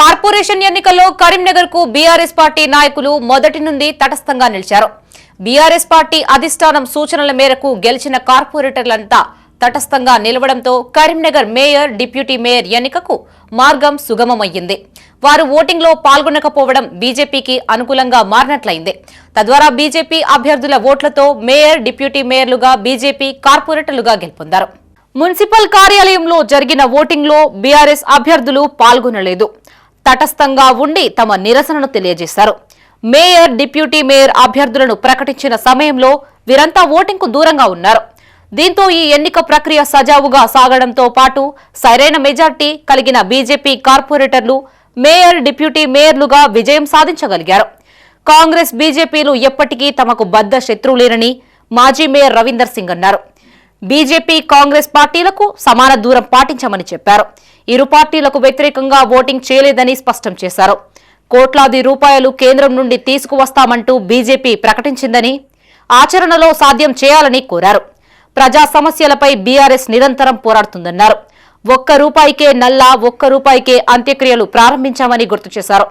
Corporation ఎన్నికల్లో కరీంనగర్కు BRS party నాయకులు మొదటి నుండి తటస్థంగా నిలిచారు. బీఆర్ఎస్ పార్టీ అధిష్టానం సూచనల మేరకు గెలిచిన కార్పొరేటర్లంతా తటస్థంగా నిలవడంతో కరీంనగర్ మేయర్ డిప్యూటీ మేయర్ ఎన్నికకు మార్గం సుగమమయ్యింది. వారు ఓటింగ్లో పాల్గొనకపోవడం బీజేపీకి అనుకూలంగా మారినట్లయింది. తద్వారా బీజేపీ అభ్యర్థుల ఓట్లతో మేయర్ డిప్యూటీ మేయర్లుగా బీజేపీ కార్పొరేటర్లుగా గెలుపొందారు. మున్సిపల్ కార్యాలయంలో జరిగిన ఓటింగ్లో బీఆర్ఎస్ అభ్యర్థులు పాల్గొనలేదు. తటస్థంగా ఉండి తమ నిరసనను తెలియజేశారు. మేయర్ డిప్యూటీ మేయర్ అభ్యర్థులను ప్రకటించిన సమయంలో వీరంతా ఓటింగ్కు దూరంగా ఉన్నారు. దీంతో ఈ ఎన్నిక ప్రక్రియ సజావుగా సాగడంతో పాటు సరైన మెజార్టీ కలిగిన బీజేపీ కార్పొరేటర్లు మేయర్ డిప్యూటీ మేయర్లుగా విజయం సాధించగలిగారు. కాంగ్రెస్ బీజేపీలు ఎప్పటికీ తమకు బద్ద శత్రువులేనని మాజీ మేయర్ రవీందర్ సింగ్ అన్నారు. బీజేపీ కాంగ్రెస్ పార్టీలకు సమాన దూరం పాటించమని చెప్పారు. ఇరు పార్టీలకు వ్యతిరేకంగా ఓటింగ్ చేయలేదని స్పష్టం చేశారు. కోట్లాది రూపాయలు కేంద్రం నుండి తీసుకువస్తామంటూ బీజేపీ ప్రకటించిందని ఆచరణలో సాధ్యం చేయాలని కోరారు. ప్రజా సమస్యలపై బీఆర్ఎస్ నిరంతరం పోరాడుతుందన్నారు. ఒక్క రూపాయికే నల్లా ఒక్క రూపాయికే అంత్యక్రియలు ప్రారంభించామని గుర్తు చేశారు.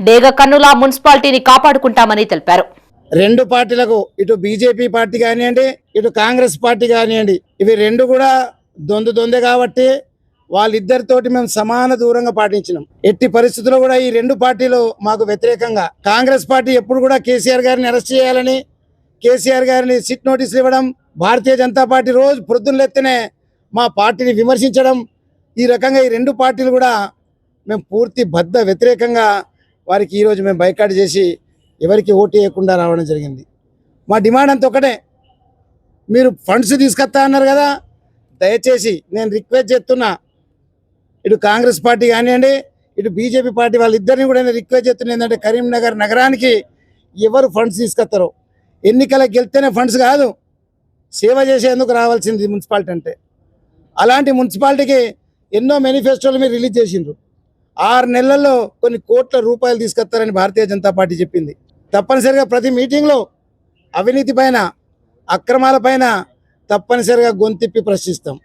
డేగ కన్నులా మున్సిపాలిటీని కాపాడుకుంటామని తెలిపారు. రెండు పార్టీలకు ఇటు బీజేపీ పార్టీ కానివ్వండి ఇటు కాంగ్రెస్ పార్టీ కానివ్వండి ఇవి రెండు కూడా దొందు దొందే కాబట్టి వాళ్ళిద్దరితోటి మేము సమాన దూరంగా పాటించినాం. ఎట్టి పరిస్థితుల్లో కూడా ఈ రెండు పార్టీలు మాకు వ్యతిరేకంగా. కాంగ్రెస్ పార్టీ ఎప్పుడు కూడా కేసీఆర్ గారిని అరెస్ట్ చేయాలని కేసీఆర్ గారిని సిట్ నోటీసులు ఇవ్వడం భారతీయ జనతా పార్టీ రోజు పొద్దున్నెత్తనే మా పార్టీని విమర్శించడం ఈ రకంగా ఈ రెండు పార్టీలు కూడా మేము పూర్తి బద్ద వ్యతిరేకంగా వారికి ఈరోజు మేము బైకాట్ చేసి ఎవరికి ఓటు వేయకుండా రావడం జరిగింది. మా డిమాండ్ అంత ఒకటే. మీరు ఫండ్స్ తీసుకొస్తా అన్నారు కదా దయచేసి నేను రిక్వెస్ట్ చేస్తున్నా. ఇటు కాంగ్రెస్ పార్టీ కానివ్వండి ఇటు బీజేపీ పార్టీ వాళ్ళిద్దరిని కూడా నేను రిక్వెస్ట్ చేస్తున్నా. ఏంటంటే కరీంనగర్ నగరానికి ఎవరు ఫండ్స్ తీసుకొస్తారో. ఎన్నికల గెలితేనే ఫండ్స్ కాదు. సేవ చేసేందుకు రావాల్సింది మున్సిపాలిటీ అంటే. అలాంటి మున్సిపాలిటీకి ఎన్నో మేనిఫెస్టోలు మీరు రిలీజ్ చేసిండ్రు. ఆరు నెలల్లో కొన్ని కోట్ల రూపాయలు తీసుకొస్తారని భారతీయ జనతా పార్టీ చెప్పింది. తప్పనిసరిగా ప్రతి మీటింగ్లో అవినీతి పైన అక్రమాల పైన తప్పనిసరిగా గొంతిప్పి ప్రశ్నిస్తాం.